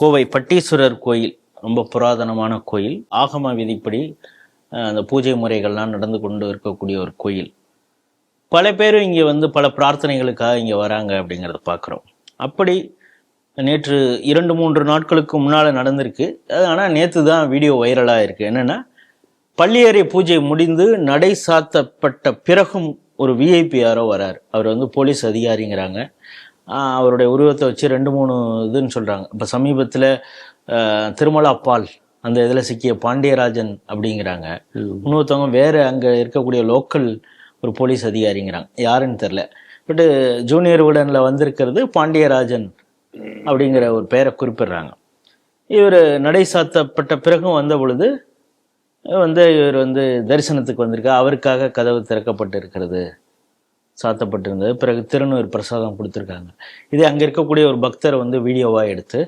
கோவை பட்டீஸ்வரர் கோயில் ரொம்ப புராதனமான கோயில். ஆகம விதிப்படி அந்த பூஜை முறைகள்லாம் நடந்து கொண்டு இருக்கக்கூடிய ஒரு கோயில். பல பேர் இங்கே வந்து பல பிரார்த்தனைகளுக்காக இங்கே வராங்க அப்படிங்கிறத பார்க்குறோம் அப்படி நேற்று இரண்டு மூன்று நாட்களுக்கு முன்னால் நடந்திருக்கு. ஆனால் நேற்று தான் வீடியோ வைரலாக இருக்குது என்னென்னா பள்ளியறை பூஜை முடிந்து நடை சாத்தப்பட்ட பிறகும் ஒரு விஐபி யாரோ வரார். அவர் வந்து போலீஸ் அதிகாரிங்கிறாங்க. அவருடைய உருவத்தை வச்சு ரெண்டு மூணு இதுன்னு சொல்கிறாங்க இப்போ சமீபத்தில் திருமலா பால் அந்த இதில் சிக்கிய பாண்டியராஜன் அப்படிங்கிறாங்க. இன்னொருத்தவங்க வேறு அங்கே இருக்கக்கூடிய லோக்கல் ஒரு போலீஸ் அதிகாரிங்கிறாங்க. யாருன்னு தெரில பட்டு ஜூனியர் உடனில் வந்திருக்கிறது பாண்டியராஜன் அப்படிங்கிற ஒரு பெயரை குறிப்பிடுறாங்க. இவர் நடை சாத்தப்பட்ட பிறகும் வந்த பொழுது வந்து இவர் வந்து தரிசனத்துக்கு வந்திருக்கா அவருக்காக கதவு திறக்கப்பட்டு இருக்கிறது சாத்தப்பட்டிருந்தது. பிறகு திருநூறு பிரசாதம் கொடுத்துருக்காங்க. இது அங்கே இருக்கக்கூடிய ஒரு பக்தரை வந்து வீடியோவாக எடுத்து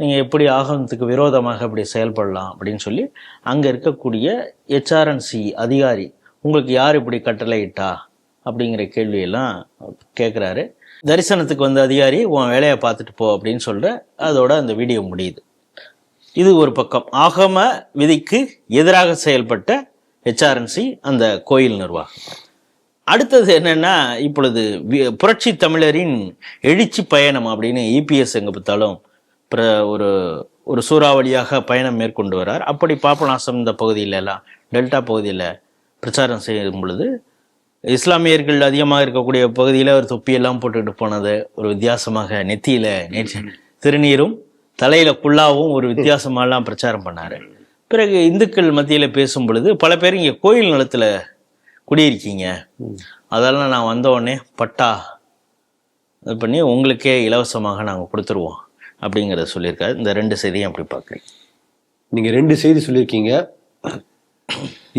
நீங்கள் எப்படி ஆகமத்துக்கு விரோதமாக இப்படி செயல்படலாம்? அப்படின்னு சொல்லி அங்கே இருக்கக்கூடிய ஹெச்ஆர்என்சி அதிகாரி உங்களுக்கு யார் இப்படி கட்டளையிட்டா? அப்படிங்கிற கேள்வியெல்லாம் கேட்குறாரு தரிசனத்துக்கு வந்த அதிகாரி உன் வேலையை பார்த்துட்டு போ அப்படின்னு சொல்கிற அதோட அந்த வீடியோ முடியுது. இது ஒரு பக்கம். ஆகம விதிக்கு எதிராக செயல்பட்ட ஹெச்ஆர்என்சி அந்த கோயில் நிர்வாகம். அடுத்தது என்னன்னா இப்பொழுது புரட்சி தமிழரின் எழுச்சி பயணம் அப்படின்னு இபிஎஸ் எங்க பார்த்தாலும் பிற ஒரு ஒரு சூறாவளியாக பயணம் மேற்கொண்டு வரார். அப்படி பாபநாசம் இந்த பகுதியில எல்லாம் டெல்டா பகுதியில் பிரச்சாரம் செய்யும் பொழுது இஸ்லாமியர்கள் அதிகமாக இருக்கக்கூடிய பகுதியில் ஒரு தொப்பியெல்லாம் போட்டுக்கிட்டு போனது ஒரு வித்தியாசமாக நெத்தியில நேற்று திருநீரும் தலையில குல்லாவும் ஒரு வித்தியாசமாலாம் பிரச்சாரம் பண்ணாரு. பிறகு இந்துக்கள் மத்தியில பேசும் பொழுது பல பேர் இங்கே கோயில் நிலத்துல குடியிருக்கீங்க. அதெல்லாம் நான் வந்த உடனே பட்டா இது பண்ணி உங்களுக்கே இலவசமாக நாங்கள் கொடுத்துருவோம் அப்படிங்கிறத சொல்லியிருக்காரு. இந்த ரெண்டு செய்தியும் அப்படி பார்க்குறேன் நீங்க ரெண்டு செய்தி சொல்லியிருக்கீங்க.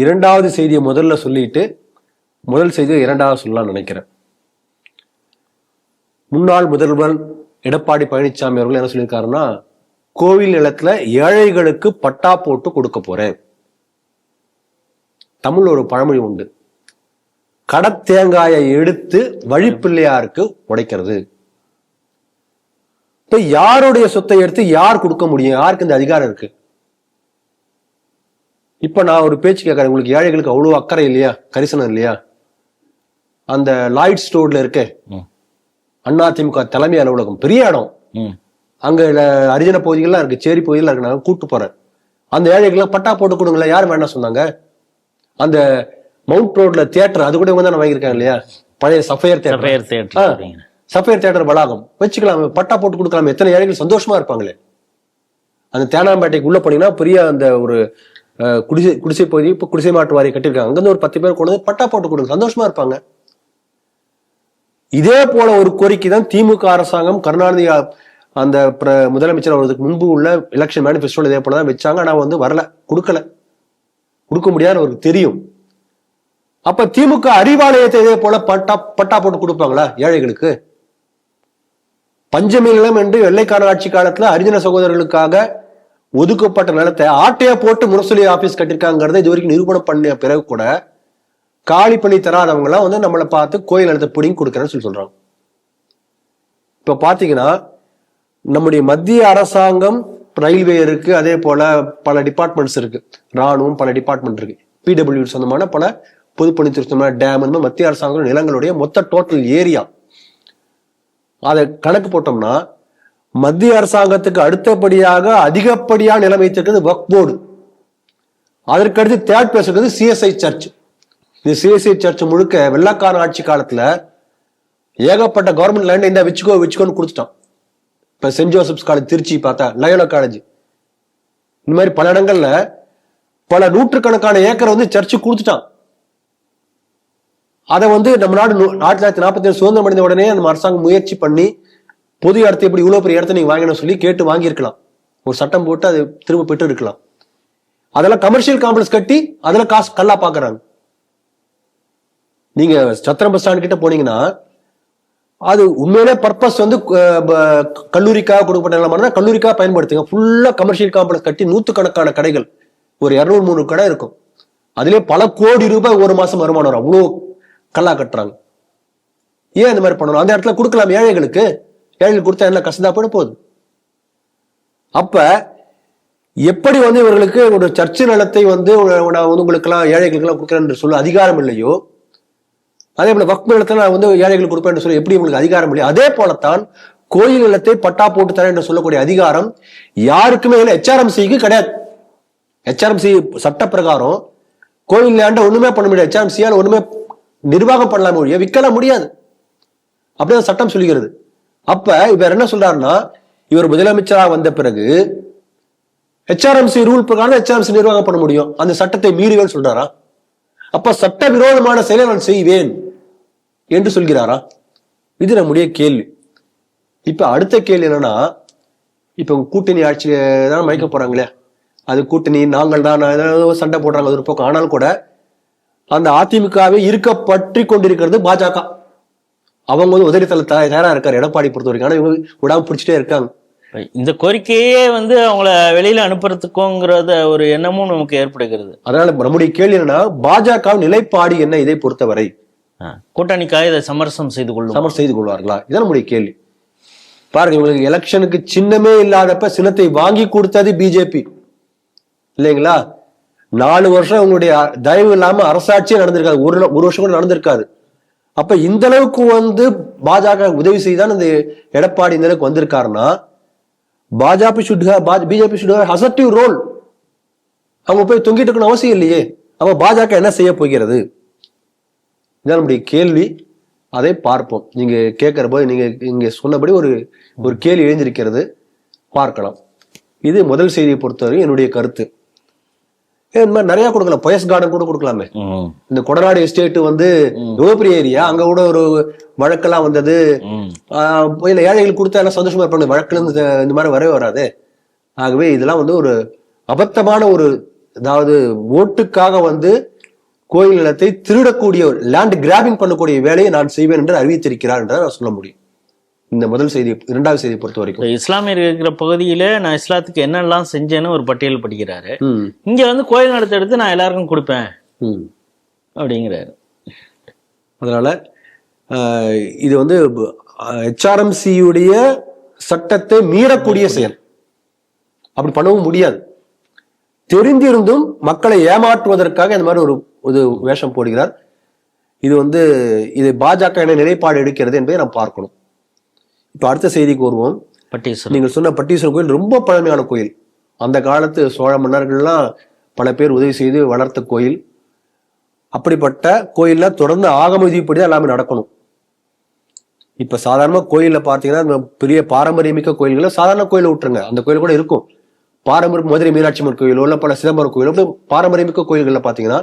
இரண்டாவது செய்தியை முதல்ல சொல்லிட்டு முதல் செய்தியை இரண்டாவது சொல்லலாம் நினைக்கிறேன். முன்னாள் முதல்வர் எடப்பாடி பழனிசாமி அவர்கள் என்ன சொல்லியிருக்காருன்னா கோவில் நிலத்துல ஏழைகளுக்கு பட்டா போட்டு கொடுக்க போறேன். தமிழ் ஒரு பழமொழி உண்டு. கடத்தேங்காயை எடுத்து வழிப்பிள்ளையாருக்கு உடைக்கிறது. இப்ப யாருடைய சொத்தை எடுத்து யார் கொடுக்க முடியும்? யாருக்கு இந்த அதிகாரம் இருக்கு? இப்ப நான் ஒரு பேச்சு கேட்கறேன். உங்களுக்கு ஏழைகளுக்கு அவ்வளவு அக்கறை இல்லையா? கரிசனம் இல்லையா? அந்த லாய்ட் ஸ்டோர்ல இருக்கே. அதிமுக தலைமை அலுவலகம் பெரிய இடம். அங்க ஹரிஜன பகுதிகள்லாம் இருக்கு. சேரி பகுதிகள்லாம் இருக்கு. நான் கூட்டு போறேன். அந்த ஏழைகள்லாம் பட்டா போட்டு கொடுங்களேன். யார் வேண்டாம் சொன்னாங்க. அந்த மவுண்ட் ரோட்ல தியேட்டர் அது கூட இவங்க தான் வாங்கியிருக்காங்க இல்லையா? பழைய சஃபயர் தியேட்டர் சஃபயர் தியேட்டர் வளாகம். வச்சுக்கலாம் பட்டா போட்டு கொடுக்கலாம். எத்தனை ஏழைகள் சந்தோஷமா இருப்பாங்களே. அந்த தேனாம்பேட்டைக்கு உள்ள போனீங்கன்னா பெரிய அந்த ஒரு குடிசை குடிசை பகுதி இப்ப குடிசை மாட்டு வாரி கட்டியிருக்காங்க. அங்கிருந்து ஒரு பத்து பேர் கொண்டு வந்து பட்டா போட்டு கொடுங்க. சந்தோஷமா இருப்பாங்க. இதே போல ஒரு கோரிக்கை தான் திமுக அரசாங்கம் கருணாநிதி அந்த முதலமைச்சர் அவருக்கு முன்பு உள்ள எலெக்ஷன் மேனிஃபெஸ்டோல இதே போல தான் வச்சாங்க. ஆனா வந்து வரல. கொடுக்கல. கொடுக்க முடியாது அவருக்கு தெரியும். அப்ப திமுக அறிவாலயத்தை இதே போல பட்டா பட்டா போட்டு கொடுப்பாங்களா ஏழைகளுக்கு? பஞ்சமி நிலம் என்று வெள்ளைக்கான ஆட்சி காலத்துல அரிஜன சகோதரர்களுக்காக ஒதுக்கப்பட்ட நிலத்தை ஆட்டையா போட்டு முரசொலி ஆபீஸ் கட்டிருக்காங்கிறத இது வரைக்கும் நிரூபணம் பண்ணிய பிறகு கூட காலி பண்ணி தராதவங்க எல்லாம் வந்து நம்மளை பார்த்து கோயில் நிலத்தை பிடிங்கி கொடுக்குறேன்னு சொல்லி சொல்றாங்க. இப்ப பாத்தீங்கன்னா நம்முடைய மத்திய அரசாங்கம் ரயில்வே இருக்கு அதே போல பல டிபார்ட்மெண்ட்ஸ் இருக்கு. ராணுவம் பல டிபார்ட்மெண்ட் இருக்கு. பிடபிள்யூ சொந்தமான பல பொதுப்பணித்துறை சொந்தமான டேம் இந்த மத்திய அரசாங்கம் நிலங்களுடைய மொத்த டோட்டல் ஏரியா அதை கணக்கு போட்டோம்னா மத்திய அரசாங்கத்துக்கு அடுத்தபடியாக அதிகப்படியாக நிலம் வைத்திருக்கிறது வக் போர்டு அதற்கடுத்து தேர்ட் பிளேஸ் இருக்கிறது சிஎஸ்ஐ சர்ச் இந்த சிஎஸ்ஐ சர்ச் முழுக்க வெள்ளக்காரன் ஆட்சி காலத்தில் ஏகப்பட்ட கவர்மெண்ட் லேண்ட் இந்த வச்சுக்கோ வச்சுக்கோன்னு கொடுத்துட்டான். இப்போ சென்ட் ஜோசப்ஸ் காலேஜ் திருச்சி பார்த்தா லயோலா காலேஜ் இந்த மாதிரி பல இடங்கள்ல பல நூற்றுக்கணக்கான ஏக்கரை வந்து சர்ச்சு கொடுத்துட்டான். அதை வந்து நம்ம நாடு ஆயிரத்தி தொள்ளாயிரத்தி நாற்பத்தி ஏழு சுதந்திரம் அடைந்த உடனே நம்ம அரசாங்கம் முயற்சி பண்ணி பொது இடத்தை இப்படி இவ்வளோ பெரிய இடத்த நீங்க வாங்கணும்னு சொல்லி கேட்டு வாங்கியிருக்கலாம். ஒரு சட்டம் போட்டு அது திரும்ப பெற்று இருக்கலாம் அதெல்லாம் கமர்ஷியல் காம்ப்ளெக்ஸ் கட்டி அதெல்லாம் காசு கல்லா பாக்குறாங்க. நீங்க சத்திரம் பஸ் ஸ்டாண்ட் கிட்ட போனீங்கன்னா அது உண்மையிலே பர்பஸ் வந்து ப- கல்லூரிக்காக கொடுக்கப்பட்ட நிலமான கல்லூரிக்காக பயன்படுத்துங்க. ஃபுல்லா கமர்ஷியல் காம்ப்ளெக்ஸ் கட்டி நூத்துக்கணக்கான கடைகள். ஒரு இரநூறு மூணு கடை இருக்கும். அதுலேயே பல கோடி ரூபாய் ஒரு மாசம் வருமானம் வரும். அவ்வளோ கல்லா கட்டுறாங்க. ஏன் இந்த மாதிரி பண்ணணும்? அந்த இடத்துல கொடுக்கலாம் ஏழைகளுக்கு. ஏழைகள் கொடுத்தா என்ன கசந்தா போயிட போகுது. அப்ப எப்படி வந்து இவர்களுக்கு ஒரு சர்ச்சு நிலத்தை வந்து நான் வந்து உங்களுக்கெல்லாம் ஏழைகளுக்கெல்லாம் கொடுக்குறேன் சொல்ல அதிகாரம் இல்லையோ அதே போல வக்ஃப் நிலத்தை நான் வந்து ஏழைகளுக்கு கொடுப்பேன் சொல்லி சொல்ல எப்படி உங்களுக்கு அதிகாரம் இல்லையோ அதே போலத்தான் கோயில் நிலத்தை பட்டா போட்டு தரேன் என்று சொல்லக்கூடிய அதிகாரம் யாருக்குமே இல்லை. ஹெச்ஆர்எம்சிக்கு கிடையாது. ஹெச்ஆர்எம்சி சட்ட பிரகாரம் கோயில் ஆண்ட ஒண்ணுமே பண்ண முடியாது. ஹெச்ஆர்எம்சியால் ஒண்ணுமே நிர்வாகம் பண்ணலாம் ஒழிய விற்கலாம் முடியாது. அப்படிதான் சட்டம் சொல்லுகிறது. அப்ப இவர் என்ன சொல்றாருன்னா இவர் முதலமைச்சராக வந்த பிறகு ஹெச்ஆர்எம்சி ரூல் பிரகாரம் ஹெச்ஆர்எம்சி நிர்வாகம் பண்ண முடியும். அந்த சட்டத்தை மீறுவேன் சொல்றாரா? அப்ப சட்ட விரோதமான செயலை நான் செய்வேன் என்று சொல்கிறாரா? இது நம்முடைய கேள்வி. இப்ப அடுத்த கேள்வி என்னன்னா இப்ப கூட்டணி ஆட்சியில தான் மயக்க போறாங்களே? அது கூட்டணி நாங்கள் தான் ஏதாவது சண்டை போடுறாங்க அது ஒரு பக்கம். ஆனால் கூட அந்த அதிமுகவை இருக்க பற்றி கொண்டிருக்கிறது பாஜக. அவங்க வந்து உதவி தள்ள தயாரா இருக்காரு எடப்பாடி பொறுத்த வரைக்கும். ஆனா இவங்க விடாம பிடிச்சிட்டே இருக்காங்க. இந்த கோரிக்கையே வந்து அவங்கள வெளியில அனுப்புறதுக்கோங்கிறத ஒரு எண்ணமும் நமக்கு ஏற்படுகிறது. அதனால நம்முடைய கேள்வி என்னன்னா பாஜக நிலைப்பாடு என்ன இதை பொறுத்தவரை? கூட்டணிக்காக இதை சமரசம் செய்து கொள்ளும். சமர் செய்து கொள்வார்களா? இதான் நம்முடைய கேள்வி. பாருங்க இவங்களுக்கு எலெக்ஷனுக்கு சின்னமே இல்லாதப்ப சின்னத்தை வாங்கி கொடுத்தது பிஜேபி. இல்லைங்களா? நாலு வருஷம் உங்களுடைய தயவு இல்லாம அரசாட்சியே நடந்திருக்காது. ஒரு ஒரு வருஷம் கூட நடந்திருக்காது. அப்ப இந்த அளவுக்கு வந்து பாஜக உதவி செய்தான் இந்த எடப்பாடி இந்த அளவுக்கு வந்திருக்காருன்னா பாஜக சுட் பிஜேபி சுட் ஹசட்டிவ் ரோல் அவங்க போய் தொங்கிட்டு இருக்கணும் அவசியம் இல்லையே. அப்ப பாஜக என்ன செய்ய போகிறது? இதான் நம்முடைய கேள்வி. அதை பார்ப்போம். நீங்க கேட்கிற போது நீங்க இங்க சொன்னபடி ஒரு ஒரு கேள்வி எழுந்திருக்கிறது. பார்க்கலாம். இது முதல் செய்தியை பொறுத்தவரை என்னுடைய கருத்து. ஏன் இந்த மாதிரி நிறைய கொடுக்கலாம் பொயஸ் கார்டன் கூட கொடுக்கலாமே. இந்த கொடநாடு எஸ்டேட் வந்து எவ்வளவு பெரிய ஏரியா அங்க கூட ஒரு வழக்கெல்லாம் வந்தது. இல்ல ஏழைகளுக்கு கொடுத்தா எல்லாம் சந்தோஷமா இருப்பாங்க? வழக்குல இந்த- மாதிரி வரவே வராது. ஆகவே இதெல்லாம் வந்து ஒரு அபத்தமான ஒரு அதாவது ஓட்டுக்காக வந்து கோயில் நிலத்தை திருடக்கூடிய லேண்ட் கிராபிங் பண்ணக்கூடிய வேலையை நான் செய்வேன் என்று அறிவித்திருக்கிறார் என்று நான் சொல்ல முடியும். இந்த முதல் செய்தி இரண்டாவது செய்தியை பொறுத்த வரைக்கும். இஸ்லாமியர் இருக்கிற பகுதியில நான் இஸ்லாத்துக்கு என்னெல்லாம் செஞ்சேன்னு ஒரு பட்டியல் படிக்கிறாரு. இங்க வந்து கோயில் நடத்த எடுத்து நான் எல்லாருக்கும் கொடுப்பேன். அப்படிங்கிறாரு. அதனால இது வந்து ஹெச்ஆர்எம்சியுடைய சட்டத்தை மீறக்கூடிய செயல். அப்படி பண்ணவும் முடியாது. தெரிந்திருந்தும் மக்களை ஏமாற்றுவதற்காக இந்த மாதிரி ஒரு ஒரு வேஷம் போடுகிறார். இது வந்து இது பாஜக என்ன நிலைப்பாடு எடுக்கிறது என்பதை நாம் பார்க்கணும். இப்ப அடுத்த செய்திக்கு வருவோம். பட்டீஸ்வரர். நீங்கள் சொன்ன பட்டீஸ்வரர் கோயில் ரொம்ப பழமையான கோயில். அந்த காலத்து சோழ மன்னர்கள்லாம் பல பேர் உதவி செய்து வளர்த்த கோயில். அப்படிப்பட்ட கோயில்ல தொடர்ந்து ஆகம விதிப்படி தான் எல்லாமே நடக்கணும். இப்ப சாதாரண கோயில்ல பாத்தீங்கன்னா இந்த பெரிய பாரம்பரியமிக்க கோயில்களை சாதாரண கோயில விட்டுருங்க. அந்த கோயில் கூட இருக்கும். பாரம்பரிய மதுரை மீனாட்சி அம்மன் கோயிலோ இல்ல பல சிதம்பரம் கோயிலோ பாரம்பரியமிக்க கோயில்கள்ல பாத்தீங்கன்னா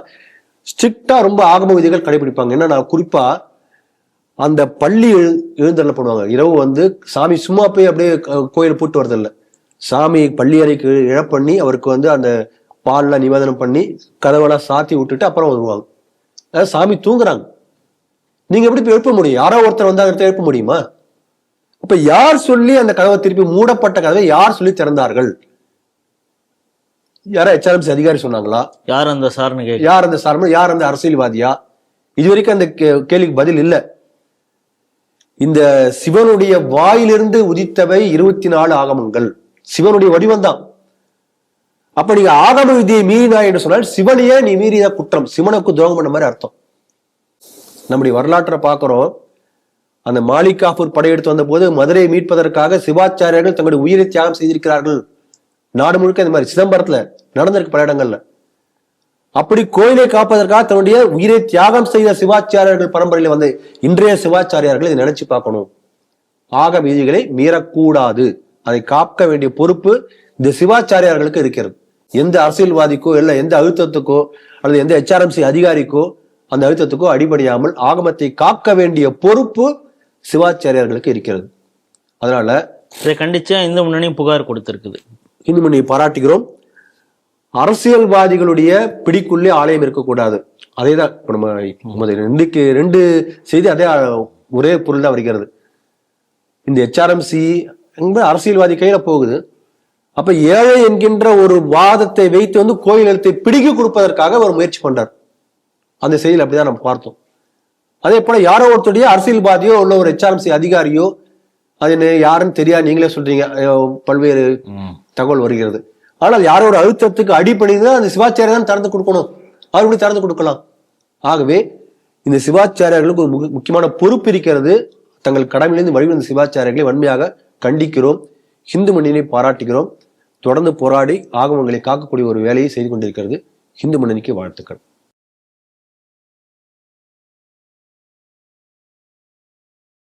ஸ்ட்ரிக்டா ரொம்ப ஆகம விதிகள் கடைபிடிப்பாங்க. என்னன்னா குறிப்பா அந்த பள்ளி எழு எழுந்தருள பண்ணுவாங்க இரவு வந்து சாமி சும்மா போய் அப்படியே கோயில் போட்டு வரதில்ல. சாமி பள்ளி அறைக்கு இழப்பண்ணி அவருக்கு வந்து அந்த பால்லாம் நிவேதனம் பண்ணி கதவெல்லாம் சாத்தி விட்டுட்டு அப்புறம் வருவாங்க. அதாவது சாமி தூங்குறாங்க. நீங்க எப்படி எழுப்ப முடியும்? யாரோ ஒருத்தர் வந்து அதை எழுப்ப முடியுமா? அப்ப யார் சொல்லி அந்த கதவை திருப்பி மூடப்பட்ட கதவை யார் சொல்லி திறந்தார்கள்? யாரா ஹெச்ஆர்எம்சி அதிகாரி சொன்னாங்களா? யார் அந்த சார்னு யார் அந்த சார்பு யார் அந்த அரசியல்வாதியா? இது வரைக்கும் அந்த கேள்விக்கு பதில் இல்ல. இந்த சிவனுடைய வாயிலிருந்து உதித்தவை இருபத்தி நாலு ஆகமங்கள். சிவனுடைய வடிவம் தான் அப்ப நீங்க ஆகம விதியை மீறினா என்று சொன்னால் சிவனையே நீ மீறிய குற்றம் சிவனுக்கு துரோகம் பண்ண மாதிரி அர்த்தம். நம்முடைய வரலாற்றை பார்க்கிறோம். அந்த மாலிகாபூர் படையெடுத்து வந்த போது மதுரையை மீட்பதற்காக சிவாச்சாரியர்கள் தங்களுடைய உயிரை தியாகம் செய்திருக்கிறார்கள். நாடு முழுக்க இந்த மாதிரி சிதம்பரத்துல நடந்திருக்கு பல இடங்கள்ல. அப்படி கோயிலை காப்பதற்காக தன்னுடைய உயிரை தியாகம் செய்த சிவாச்சாரியர்கள் பரம்பரையில வந்து இன்றைய சிவாச்சாரியார்கள் இதை நினைச்சு பார்க்கணும். ஆக விதிகளை மீறக்கூடாது. அதை காக்க வேண்டிய பொறுப்பு இந்த சிவாச்சாரியார்களுக்கு இருக்கிறது. எந்த அரசியல்வாதிக்கோ இல்ல எந்த அழுத்தத்துக்கோ அல்லது எந்த ஹெச்ஆர்எம்சி அதிகாரிக்கோ அந்த அழுத்தத்துக்கோ அடிபணியாமல் ஆகமத்தை காக்க வேண்டிய பொறுப்பு சிவாச்சாரியார்களுக்கு இருக்கிறது. அதனால இதை கண்டிச்சு இந்து முன்னணி புகார் கொடுத்திருக்குது. இந்து மணியை பாராட்டுகிறோம். அரசியல்வாதிகளுடைய பிடிக்குள்ளே ஆலயம் இருக்கக்கூடாது. அதே தான் இப்ப நம்ம நம்ம ரெண்டுக்கு ரெண்டு செய்தி அதே ஒரே பொருள் தான் வருகிறது. இந்த ஹெச்ஆர்எம்சி என்பது அரசியல்வாதி கையில போகுது. அப்ப ஏழை என்கின்ற ஒரு வாதத்தை வைத்து வந்து கோயில் நிலத்தை பிடிக்கி கொடுப்பதற்காக அவர் முயற்சி பண்றார். அந்த செய்தியில் அப்படிதான் நம்ம பார்த்தோம். அதே போல யாரோ ஒருத்தருடைய அரசியல்வாதியோ உள்ள ஒரு ஹெச்ஆர்எம்சி அதிகாரியோ அது என்ன யாருன்னு தெரியாது. நீங்களே சொல்றீங்க. பல்வேறு. தகவல் வருகிறது. ஆனால் யாரோ ஒரு அழுத்தத்துக்கு அடிப்படையில் அந்த சிவாச்சாரியர் தான் திறந்து கொடுக்கணும். அவர் எப்படி திறந்து கொடுக்கலாம். ஆகவே இந்த சிவாச்சாரியர்களுக்கு ஒரு முக்கியமான பொறுப்பு இருக்கிறது. தங்கள் கடமையிலிருந்து வழிவந்த சிவாச்சாரியர்களை வன்மையாக கண்டிக்கிறோம். ஹிந்து மண்ணினை பாராட்டுகிறோம். தொடர்ந்து போராடி ஆகமங்களை காக்கக்கூடிய ஒரு வேலையை செய்து கொண்டிருக்கிறது. ஹிந்து மன்னனுக்கு வாழ்த்துக்கள்.